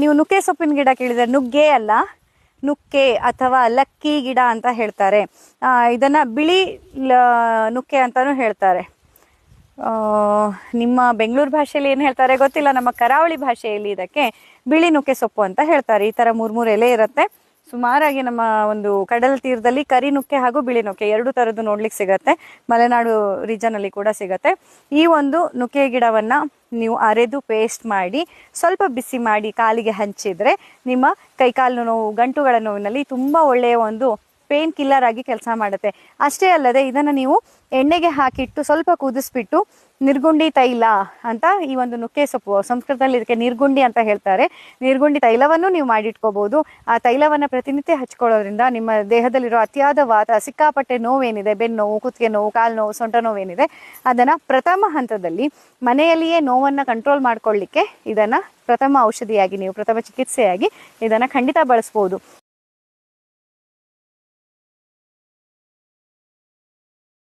ನೀವು ನುಗ್ಗೆ ಸೊಪ್ಪಿನ ಗಿಡ ಕೇಳಿದ್ರೆ ನುಗ್ಗೆ ಅಲ್ಲ ನುಕ್ಕೆ ಅಥವಾ ಲಕ್ಕಿ ಗಿಡ ಅಂತ ಹೇಳ್ತಾರೆ. ಇದನ್ನ ಬಿಳಿ ನುಕ್ಕೆ ಅಂತಾನೂ ಹೇಳ್ತಾರೆ. ನಿಮ್ಮ ಬೆಂಗಳೂರು ಭಾಷೆಯಲ್ಲಿ ಏನು ಹೇಳ್ತಾರೆ ಗೊತ್ತಿಲ್ಲ, ನಮ್ಮ ಕರಾವಳಿ ಭಾಷೆಯಲ್ಲಿ ಇದಕ್ಕೆ ಬಿಳಿ ನುಕ್ಕೆ ಸೊಪ್ಪು ಅಂತ ಹೇಳ್ತಾರೆ. ಈ ತರ ಮೂರ್ ಮೂರು ಎಲೆ ಇರುತ್ತೆ. ಸುಮಾರಾಗಿ ನಮ್ಮ ಒಂದು ಕಡಲ ತೀರದಲ್ಲಿ ಕರಿ ನುಕ್ಕೆ ಹಾಗೂ ಬಿಳಿ ನುಕ್ಕೆ ಎರಡು ತರದ್ದು ನೋಡ್ಲಿಕ್ಕೆ ಸಿಗತ್ತೆ. ಮಲೆನಾಡು ರೀಜನ್ ಅಲ್ಲಿ ಕೂಡ ಸಿಗತ್ತೆ. ಈ ಒಂದು ನುಕ್ಕೆ ಗಿಡವನ್ನ ನೀವು ಅರೆದು ಪೇಸ್ಟ್ ಮಾಡಿ ಸ್ವಲ್ಪ ಬಿಸಿ ಮಾಡಿ ಕಾಲಿಗೆ ಹಂಚಿದರೆ ನಿಮ್ಮ ಕೈಕಾಲು ನೋವು, ಗಂಟುಗಳ ನೋವಿನಲ್ಲಿ ತುಂಬ ಒಳ್ಳೆಯ ಒಂದು ಪೇನ್ ಕಿಲ್ಲರ್ ಆಗಿ ಕೆಲಸ ಮಾಡುತ್ತೆ. ಅಷ್ಟೇ ಅಲ್ಲದೆ ಇದನ್ನ ನೀವು ಎಣ್ಣೆಗೆ ಹಾಕಿಟ್ಟು ಸ್ವಲ್ಪ ಕುದಿಸ್ಬಿಟ್ಟು ನಿರ್ಗುಂಡಿ ತೈಲ ಅಂತ ಈ ಒಂದು ನುಕ್ಕೆ ಸೊಪ್ಪು, ಸಂಸ್ಕೃತದಲ್ಲಿ ಇದಕ್ಕೆ ನಿರ್ಗುಂಡಿ ಅಂತ ಹೇಳ್ತಾರೆ. ನಿರ್ಗುಂಡಿ ತೈಲವನ್ನು ನೀವು ಮಾಡಿಟ್ಕೋಬಹುದು ಆ ತೈಲವನ್ನ ಪ್ರತಿನಿತ್ಯ ಹಚ್ಕೊಳ್ಳೋದ್ರಿಂದ ನಿಮ್ಮ ದೇಹದಲ್ಲಿರೋ ಅತಿಯಾದ ವಾತ, ಸಿಕ್ಕಾಪಟ್ಟೆ ನೋವೇನಿದೆ ಬೆನ್ನು ನೋವು ಕುತ್ತಿಗೆ ನೋವು, ಕಾಲು ನೋವು, ಸೊಂಟ ನೋವೇನಿದೆ, ಅದನ್ನ ಪ್ರಥಮ ಹಂತದಲ್ಲಿ ಮನೆಯಲ್ಲಿಯೇ ನೋವನ್ನ ಕಂಟ್ರೋಲ್ ಮಾಡ್ಕೊಳ್ಳಿಕ್ಕೆ ಇದನ್ನ ಪ್ರಥಮ ಔಷಧಿಯಾಗಿ ನೀವು, ಪ್ರಥಮ ಚಿಕಿತ್ಸೆಯಾಗಿ ಇದನ್ನ ಖಂಡಿತ ಬಳಸ್ಬೋದು.